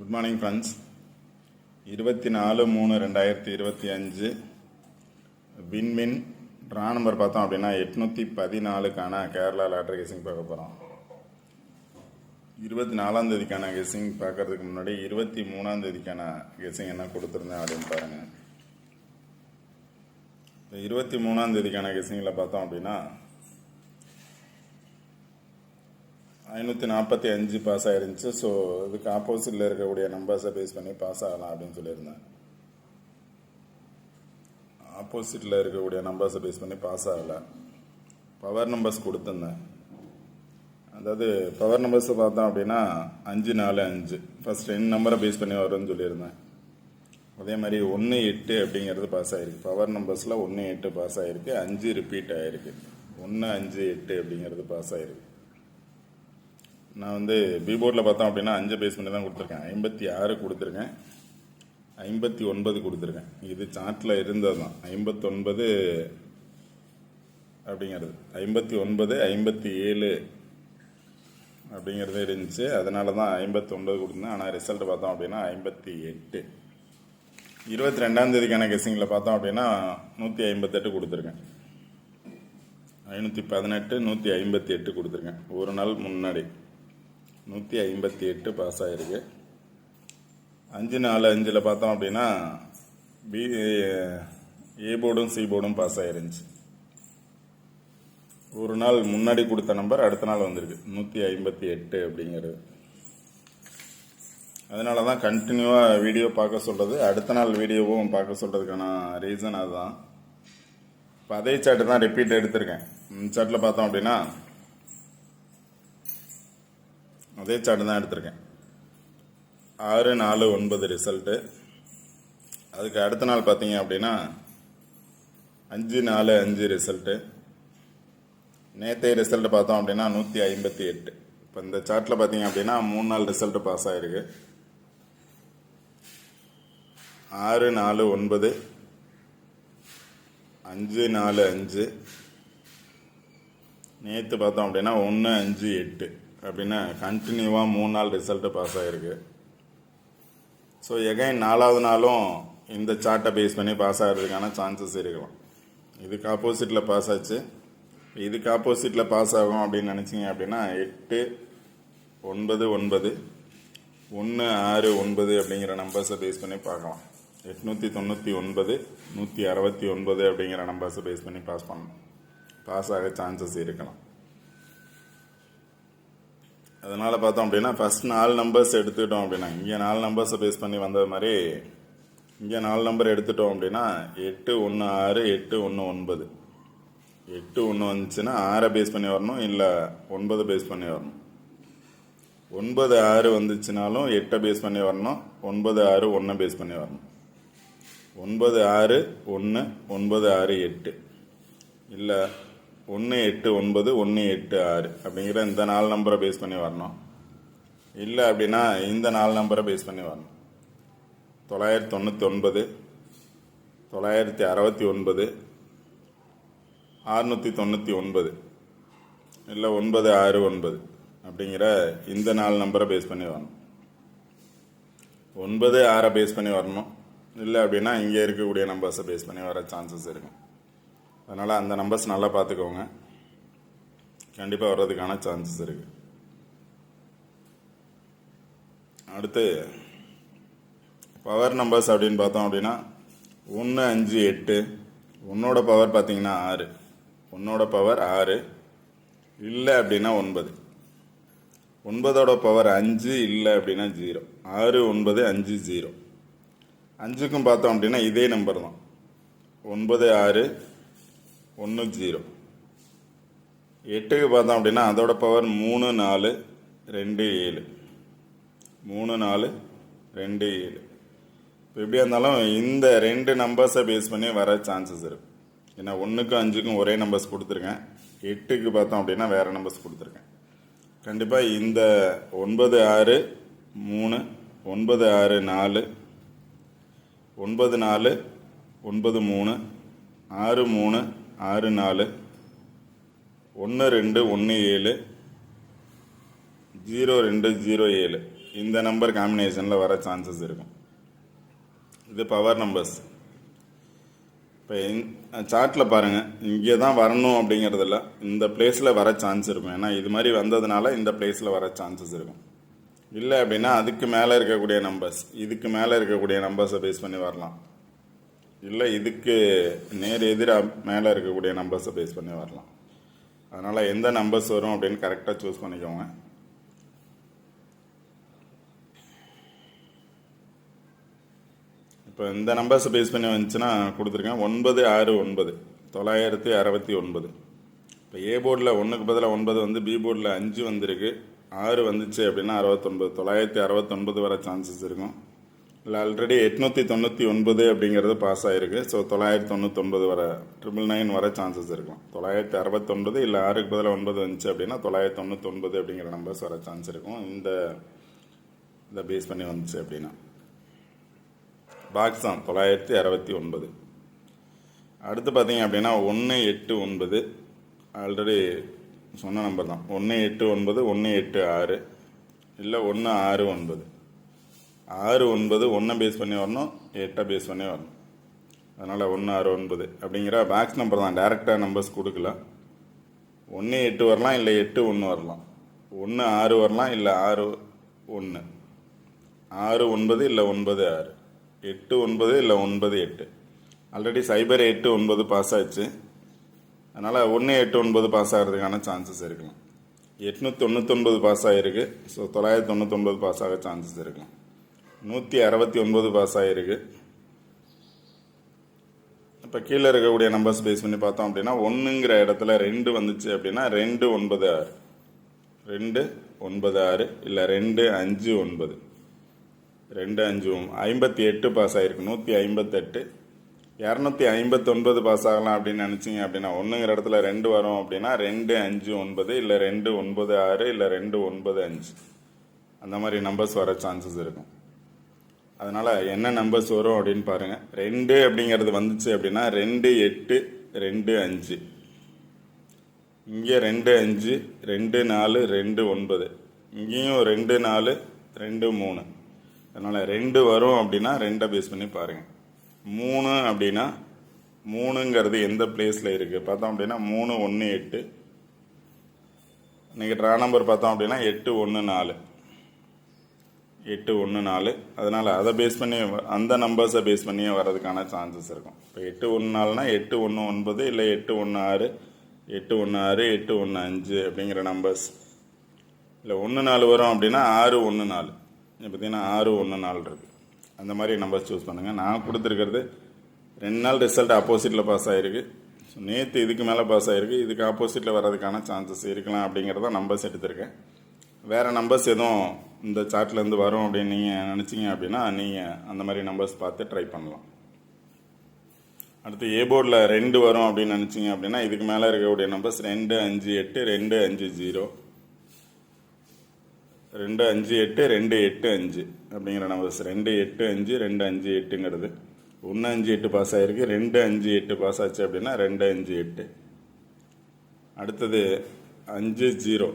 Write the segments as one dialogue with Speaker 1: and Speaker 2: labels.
Speaker 1: Good morning friends இருபத்தி நாலு மூணு ரெண்டாயிரத்தி இருபத்தி அஞ்சு விண்மின் ட்ரா நம்பர் பார்த்தோம் அப்படின்னா எட்நூற்றி பதினாலுக்கான கேரளா லாட்ரி கெஸிங் பார்க்க போகிறோம் இருபத்தி நாலாம் தேதிக்கான கெஸிங் பார்க்கறதுக்கு முன்னாடி இருபத்தி மூணாம் தேதிக்கான கெஸிங் என்ன கொடுத்துருந்தேன் அப்படின்னு பாருங்கள் இந்த இருபத்தி மூணாம் தேதிக்கான கெஸிங்கில் பார்த்தோம் அப்படின்னா ஐநூற்றி நாற்பத்தி அஞ்சு பாஸ் ஆகிருந்துச்சு ஸோ இதுக்கு ஆப்போசிட்டில் இருக்கக்கூடிய நம்பர்ஸை பேஸ் பண்ணி பாஸ் ஆகலாம் அப்படின்னு சொல்லியிருந்தேன். ஆப்போசிட்டில் இருக்கக்கூடிய நம்பர்ஸை பேஸ் பண்ணி பாஸ் ஆகலை. பவர் நம்பர்ஸ் கொடுத்துருந்தேன். அதாவது பவர் நம்பர்ஸை பார்த்தோம் அப்படின்னா அஞ்சு நாலு அஞ்சு. ஃபர்ஸ்ட் ரெண்டு நம்பரை பேஸ் பண்ணி வரும்னு சொல்லியிருந்தேன். அதே மாதிரி ஒன்று எட்டு அப்படிங்கிறது பாஸ் ஆகிருக்கு பவர் நம்பர்ஸில் ஒன்று எட்டு பாஸ் ஆகிருக்கு அஞ்சு ரிப்பீட் ஆகிருக்கு ஒன்று அஞ்சு எட்டு அப்படிங்கிறது பாஸ் ஆகிருக்கு நான் வந்து பீபோர்டில் பார்த்தோம் அப்படின்னா அஞ்சு பேஸ்மெண்ட் தான் கொடுத்துருக்கேன். ஐம்பத்தி ஆறு கொடுத்துருக்கேன். ஐம்பத்தி ஒன்பது கொடுத்துருக்கேன். இது சார்ட்டில் இருந்தது தான் ஐம்பத்தொன்பது அப்படிங்கிறது. ஐம்பத்தி ஒன்பது ஐம்பத்தி ஏழு அப்படிங்கிறது இருந்துச்சு. அதனால தான் ஐம்பத்தி ஒன்பது கொடுத்துருந்தேன். ஆனால் ரிசல்ட் பார்த்தோம் அப்படின்னா ஐம்பத்தி எட்டு. இருபத்தி ரெண்டாம் தேதிக்கான கெஸ்ஸிங்கில் பார்த்தோம் அப்படின்னா நூற்றி ஐம்பத்தெட்டு கொடுத்துருக்கேன். ஐநூற்றி பதினெட்டு நூற்றி ஐம்பத்தி எட்டு கொடுத்துருக்கேன். ஒரு நாள் முன்னாடி. நூற்றி ஐம்பத்தி எட்டு பாஸ் ஆகிருக்கு அஞ்சு நாலு அஞ்சில் பார்த்தோம் அப்படின்னா பி ஏ போர்டும் சி போர்டும் பாஸ் ஆகிருந்துச்சு ஒரு நாள் முன்னாடி கொடுத்த நம்பர் அடுத்த நாள் வந்திருக்கு. நூற்றி ஐம்பத்தி எட்டு அப்படிங்கிறது. அதனால தான் கண்டினியூவாக வீடியோ பார்க்க சொல்கிறது அடுத்த நாள் வீடியோவும் பார்க்க சொல்கிறதுக்கான ரீசன் அதுதான். இப்போ அதே சாட்டு தான் ரிப்பீட் எடுத்திருக்கேன். இந்த பார்த்தோம் அப்படின்னா அதே சார்ட் தான் எடுத்திருக்கேன். ஆறு நாலு ஒன்பது ரிசல்ட்டு அதுக்கு அடுத்த நாள் பார்த்தீங்க அப்படின்னா அஞ்சு நாலு அஞ்சு ரிசல்ட்டு நேற்றைய ரிசல்ட் பார்த்தோம் அப்படின்னா நூற்றி ஐம்பத்தி எட்டு. இப்போ இந்த சார்ட்டில் பார்த்தீங்க அப்படின்னா மூணு நாள் ரிசல்ட்டு பாஸ் ஆகிருக்கு ஆறு நாலு ஒன்பது. அஞ்சு நாலு அஞ்சு. நேற்று பார்த்தோம் அப்படின்னா ஒன்று அஞ்சு எட்டு. அப்படின்னா கண்டினியூவாக மூணு நாள் ரிசல்ட்டு பாஸ் ஆகிருக்கு ஸோ எகைன் நாலாவது நாளும் இந்த சார்ட்டை பேஸ் பண்ணி பாஸ் ஆகிறதுக்கான சான்சஸ் இருக்கலாம். இதுக்கு ஆப்போசிட்டில் பாஸ் ஆச்சு. இதுக்கு ஆப்போசிட்டில் பாஸ் ஆகும் அப்படின்னு நினச்சிங்க அப்படின்னா எட்டு ஒன்பது ஒன்பது ஒன்று ஆறு ஒன்பது அப்படிங்கிற நம்பர்ஸை பேஸ் பண்ணி பார்க்கலாம். எட்நூற்றி தொண்ணூற்றி ஒன்பது நூற்றி அறுபத்தி ஒன்பது அப்படிங்கிற நம்பர்ஸை பேஸ் பண்ணி பாஸ் பண்ணணும் பாஸ் ஆக சான்சஸ் இருக்கலாம். அதனால் பார்த்தோம் அப்படின்னா ஃபஸ்ட் நாலு நம்பர்ஸ் எடுத்துக்கிட்டோம் அப்படின்னா இங்கே நாலு நம்பர்ஸை பேஸ் பண்ணி வந்தது மாதிரி இங்கே நாலு நம்பர் எடுத்துட்டோம் அப்படின்னா எட்டு ஒன்று ஆறு எட்டு ஒன்று ஒன்பது. எட்டு ஒன்று வந்துச்சுன்னா ஆறை பேஸ் பண்ணி வரணும் இல்லை ஒன்பது பேஸ் பண்ணி வரணும். ஒன்பது ஆறு வந்துச்சுனாலும் எட்டை பேஸ் பண்ணி வரணும் ஒன்பது ஆறு ஒன்றை பேஸ் பண்ணி வரணும். ஒன்பது ஆறு ஒன்று ஒன்பது ஆறு எட்டு. இல்லை ஒன்று எட்டு ஒன்பது ஒன்று எட்டு ஆறு அப்படிங்கிற இந்த நாலு நம்பரை பேஸ் பண்ணி வரணும். இல்லை அப்படின்னா இந்த நாலு நம்பரை பேஸ் பண்ணி வரணும். தொள்ளாயிரத்தி தொண்ணூற்றி ஒன்பது தொள்ளாயிரத்தி அறுபத்தி ஒன்பது அறுநூற்றி தொண்ணூற்றி ஒன்பது. இல்லை ஒன்பது ஆறு ஒன்பது அப்படிங்கிற இந்த நாலு நம்பரை பேஸ் பண்ணி வரணும். ஒன்பது ஆறை பேஸ் பண்ணி வரணும். இல்லை அப்படின்னா இங்கே இருக்கக்கூடிய நம்பர்ஸை பேஸ் பண்ணி வர சான்சஸ் இருக்கும் அதனால் அந்த நம்பர்ஸ் நல்லா பார்த்துக்கோங்க. கண்டிப்பாக வர்றதுக்கான சான்சஸ் இருக்கு. அடுத்து பவர் நம்பர்ஸ் அப்படின்னு பார்த்தோம் அப்படின்னா ஒன்று அஞ்சு எட்டு. உன்னோட பவர் பார்த்தீங்கன்னா ஆறு. உன்னோட பவர் ஆறு. இல்லை அப்படின்னா ஒன்பது. ஒன்பதோட பவர் அஞ்சு இல்லை அப்படின்னா ஜீரோ ஆறு ஒன்பது அஞ்சு ஜீரோ அஞ்சுக்கும் பார்த்தோம் அப்படின்னா இதே நம்பர் தான். ஒன்பது ஆறு ஒன்று ஜீரோ. எட்டுக்கு பார்த்தோம் அப்படின்னா அதோட பவர் மூணு நாலு ரெண்டு ஏழு. மூணு நாலு ரெண்டு ஏழு. இப்போ எப்படியா இருந்தாலும் இந்த ரெண்டு நம்பர்ஸை பேஸ் பண்ணி வர சான்சஸ் இருக்கு. ஏன்னா ஒன்றுக்கும் அஞ்சுக்கும் ஒரே நம்பர்ஸ் கொடுத்துருக்கேன். எட்டுக்கு பார்த்தோம் அப்படின்னா வேறு நம்பர்ஸ் கொடுத்துருக்கேன். கண்டிப்பாக இந்த ஒன்பது ஆறு மூணு ஒன்பது ஆறு நாலு ஒன்பது நாலு ஒன்பது மூணு ஆறு மூணு ஆறு நாலு ஒன்று ரெண்டு ஒன்று ஏழு ஜீரோ ரெண்டு ஜீரோ ஏழு. இந்த நம்பர் காம்பினேஷனில் வர சான்சஸ் இருக்கும். இது பவர் நம்பர்ஸ் இப்போ சார்ட்டில் பாருங்கள் இங்கே தான் வரணும் அப்படிங்கிறதில்ல. இந்த பிளேஸில் வர சான்ஸ் இருக்கும். ஏன்னா இது மாதிரி வந்ததுனால இந்த பிளேஸில் வர சான்சஸ் இருக்கும். இல்லை அப்படின்னா அதுக்கு மேலே இருக்கக்கூடிய நம்பர்ஸ் இதுக்கு மேலே இருக்கக்கூடிய நம்பர்ஸை பேஸ் பண்ணி வரலாம். இல்லை இதுக்கு நேர் எதிராக மேலே இருக்கக்கூடிய நம்பர்ஸை பேஸ் பண்ணி வரலாம். அதனால் எந்த நம்பர்ஸ் வரும் அப்படின்னு கரெக்டாக சூஸ் பண்ணிக்கோங்க. இப்போ இந்த நம்பர்ஸை பேஸ் பண்ணி வந்துச்சுன்னா கொடுத்துருக்கேன். ஒன்பது ஆறு ஒன்பது. தொள்ளாயிரத்தி அறுபத்தி ஒன்பது. இப்போ ஏ போர்டில் ஒன்றுக்கு பதிலாக ஒன்பது வந்து பி போர்டில் அஞ்சு வந்திருக்கு. ஆறு வந்துச்சு அப்படின்னா அறுபத்தொன்பது. தொள்ளாயிரத்தி அறுபத்தொன்பது வர சான்சஸ் இருக்கும். இல்லை ஆல்ரெடி எட்நூற்றி தொண்ணூற்றி ஒன்பது அப்படிங்கிறது பாஸ் ஆகிருக்கு ஸோ தொள்ளாயிரத்தி தொண்ணூத்தொன்பது வர ட்ரிபிள் நைன் வர சான்சஸ் இருக்கும். தொள்ளாயிரத்தி அறுபத்தொன்பது இல்லை ஆறுக்கு பதிலாக ஒன்பது வந்துச்சு அப்படின்னா தொள்ளாயிரத்தி தொண்ணூத்தொன்பது அப்படிங்கிற நம்பர்ஸ் வர சான்ஸ் இருக்கும். இந்த இதை பேஸ் பண்ணி வந்துச்சு அப்படின்னா. பாக்ஸ் தான் தொள்ளாயிரத்தி அறுபத்தி ஒன்பது. அடுத்து பார்த்தீங்க அப்படின்னா ஒன்று எட்டு ஒன்பது. ஆல்ரெடி சொன்ன நம்பர் தான். ஒன்று எட்டு ஒன்பது ஒன்று எட்டு ஆறு. இல்லை ஒன்று ஆறு ஒன்பது. ஆறு ஒன்பது ஒன்றை பேஸ் பண்ணி வரணும் எட்டை பேஸ் பண்ணி வரணும். அதனால் ஒன்று ஆறு ஒன்பது. அப்படிங்கிற பேக்ஸ் நம்பர் தான். டேரெக்டாக நம்பர்ஸ் கொடுக்கல. ஒன்று எட்டு வரலாம் இல்லை எட்டு ஒன்று வரலாம். ஒன்று ஆறு வரலாம் இல்லை ஆறு ஒன்று ஆறு ஒன்பது இல்லை ஒன்பது ஆறு. எட்டு ஒன்பது இல்லை ஒன்பது எட்டு. ஆல்ரெடி சைபர் எட்டு ஒன்பது பாஸ் ஆச்சு. அதனால் ஒன்று எட்டு ஒன்பது பாஸ் ஆகிறதுக்கான சான்சஸ் இருக்கலாம். எட்நூற்றி தொண்ணூத்தொன்பது பாஸ் ஆகிருக்கு ஸோ தொள்ளாயிரத்தி தொண்ணூத்தொன்பது பாஸ் ஆக சான்சஸ் இருக்கலாம். நூற்றி அறுபத்தி ஒன்பது பாஸ் ஆகிருக்கு இப்போ கீழே இருக்கக்கூடிய நம்பர்ஸ் பேஸ் பண்ணி பார்த்தோம் அப்படின்னா ஒன்றுங்கிற இடத்துல ரெண்டு வந்துச்சு அப்படின்னா ரெண்டு ஒன்பது ஆறு. ரெண்டு ஒன்பது ஆறு இல்லை ரெண்டு அஞ்சு ஒன்பது. ரெண்டு அஞ்சு ஐம்பத்தி எட்டு பாஸ் ஆகிருக்கு நூற்றி ஐம்பத்தெட்டு. இரநூத்தி ஐம்பத்தொன்பது பாஸ் ஆகலாம் அப்படின்னு நினச்சிங்க அப்படின்னா ஒன்றுங்கிற இடத்துல ரெண்டு வரும் அப்படின்னா ரெண்டு அஞ்சு ஒன்பது இல்லை ரெண்டு ஒன்பது ஆறு இல்லை ரெண்டு ஒன்பது அஞ்சு. அந்த மாதிரி நம்பர்ஸ் வர சான்சஸ் இருக்கும். அதனால் என்ன நம்பர்ஸ் வரும் அப்படின்னு பாருங்கள் ரெண்டு அப்படிங்கிறது வந்துச்சு அப்படின்னா ரெண்டு எட்டு ரெண்டு அஞ்சு. இங்கே ரெண்டு அஞ்சு ரெண்டு நாலு ரெண்டு ஒன்பது. இங்கேயும் ரெண்டு நாலு ரெண்டு மூணு. அதனால் ரெண்டு வரும் அப்படின்னா ரெண்டை பேஸ் பண்ணி பாருங்கள் மூணு அப்படின்னா மூணுங்கிறது எந்த பிளேஸில் இருக்குது பார்த்தோம் அப்படின்னா மூணு ஒன்று எட்டு. இன்றைக்கி ட்ரா நம்பர் பார்த்தோம் அப்படின்னா எட்டு ஒன்று நாலு. எட்டு ஒன்று நாலு. அதனால் அதை பேஸ் பண்ணி அந்த நம்பர்ஸை பேஸ் பண்ணியே வர்றதுக்கான சான்சஸ் இருக்கும். இப்போ எட்டு ஒன்று நாலுனா எட்டு ஒன்று ஒன்பது இல்லை எட்டு ஒன்று ஆறு எட்டு ஒன்று ஆறு எட்டு ஒன்று அஞ்சு அப்படிங்கிற நம்பர்ஸ் இல்லை ஒன்று நாலு வரும் அப்படின்னா ஆறு ஒன்று நாலு. பார்த்தீங்கன்னா ஆறு ஒன்று நாலு இருக்குது அந்த மாதிரி நம்பர்ஸ் சூஸ் பண்ணுங்கள் நான் கொடுத்துருக்கிறது ரெண்டு நாள் ரிசல்ட் ஆப்போசிட்டில் பாஸ் ஆகிருக்கு ஸோ நேற்று இதுக்கு மேலே பாஸ் ஆகிருக்கு இதுக்கு ஆப்போசிட்டில் வர்றதுக்கான சான்சஸ் இருக்கலாம் அப்படிங்கிறத நம்பர்ஸ் எடுத்திருக்கேன். வேறு நம்பர்ஸ் எதுவும் இந்த சார்ட்லேருந்து வரும் அப்படின்னு நீங்கள் நினச்சிங்க அப்படின்னா நீங்கள் அந்த மாதிரி நம்பர்ஸ் பார்த்து ட்ரை பண்ணலாம். அடுத்து ஏ போர்டில் ரெண்டு வரும் அப்படின்னு நினச்சிங்க அப்படின்னா இதுக்கு மேலே இருக்கக்கூடிய நம்பர்ஸ் ரெண்டு அஞ்சு எட்டு ரெண்டு அஞ்சு ஜீரோ ரெண்டு அஞ்சு எட்டு ரெண்டு எட்டு அஞ்சு அப்படிங்கிற நம்பர்ஸ் ரெண்டு எட்டு அஞ்சு ரெண்டு அஞ்சு எட்டுங்கிறது. ஒன்று அஞ்சு எட்டு பாஸ் ஆகிருக்கு ரெண்டு அஞ்சு எட்டு பாஸ் ஆச்சு அப்படின்னா ரெண்டு அஞ்சு எட்டு. அடுத்தது அஞ்சு ஜீரோ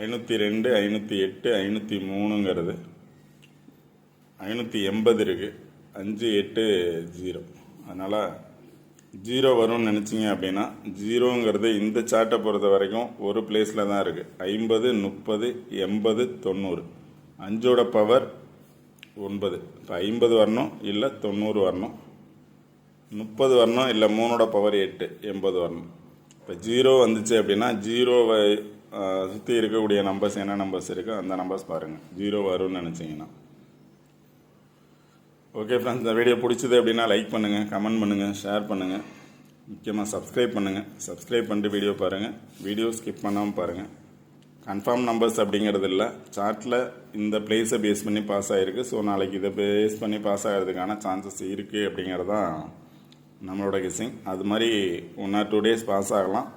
Speaker 1: ஐநூற்றி ரெண்டு ஐநூற்றி எட்டு ஐநூற்றி மூணுங்கிறது. ஐநூற்றி எண்பது இருக்குது அஞ்சு எட்டு ஜீரோ. அதனால் ஜீரோ வரும்னு நினச்சிங்க அப்படின்னா ஜீரோங்கிறது இந்த சார்ட்டை பொறுத்த வரைக்கும் ஒரு பிளேஸில் தான் இருக்குது ஐம்பது முப்பது எண்பது தொண்ணூறு. அஞ்சோட பவர் ஒன்பது. இப்போ ஐம்பது வரணும் இல்லை தொண்ணூறு வரணும். முப்பது வரணும் இல்லை மூணோட பவர் எட்டு எண்பது வரணும். இப்போ ஜீரோ வந்துச்சு அப்படின்னா ஜீரோவை சுற்றி இருக்கக்கூடிய நம்பர்ஸ் என்ன நம்பர்ஸ் இருக்கோ? அந்த நம்பர்ஸ் பாருங்கள் ஜீரோ வரும்னு நினச்சிங்கன்னா. ஓகே ஃப்ரெண்ட்ஸ் இந்த வீடியோ பிடிச்சது அப்படின்னா லைக் பண்ணுங்கள் கமெண்ட் பண்ணுங்கள் ஷேர் பண்ணுங்கள் முக்கியமாக சப்ஸ்கிரைப் பண்ணுங்கள் சப்ஸ்கிரைப் பண்ணிட்டு வீடியோ பாருங்கள் வீடியோ ஸ்கிப் பண்ணாமல் பாருங்கள் கன்ஃபார்ம் நம்பர்ஸ் அப்படிங்கிறது இல்லை. சார்ட்டில் இந்த பிளேஸை பேஸ் பண்ணி பாஸ் ஆகிருக்கு ஸோ நாளைக்கு இதை பேஸ் பண்ணி பாஸ் ஆகிறதுக்கான சான்சஸ் இருக்குது அப்படிங்கிறது தான் நம்மளோட கெஸ்ஸிங் அது மாதிரி one or two days pass ஆகலாம்.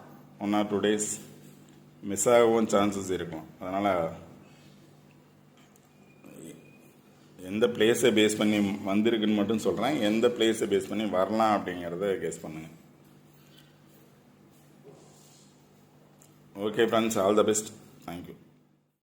Speaker 1: One or two days miss ஆகவும் சான்சஸ் இருக்கும். அதனால் எந்த பிளேஸை பேஸ் பண்ணி வந்திருக்குன்னு மட்டும் சொல்கிறேன் எந்த பிளேஸை பேஸ் பண்ணி வரலாம் அப்படிங்கிறத கேஸ் பண்ணுங்கள் okay friends all the best thank you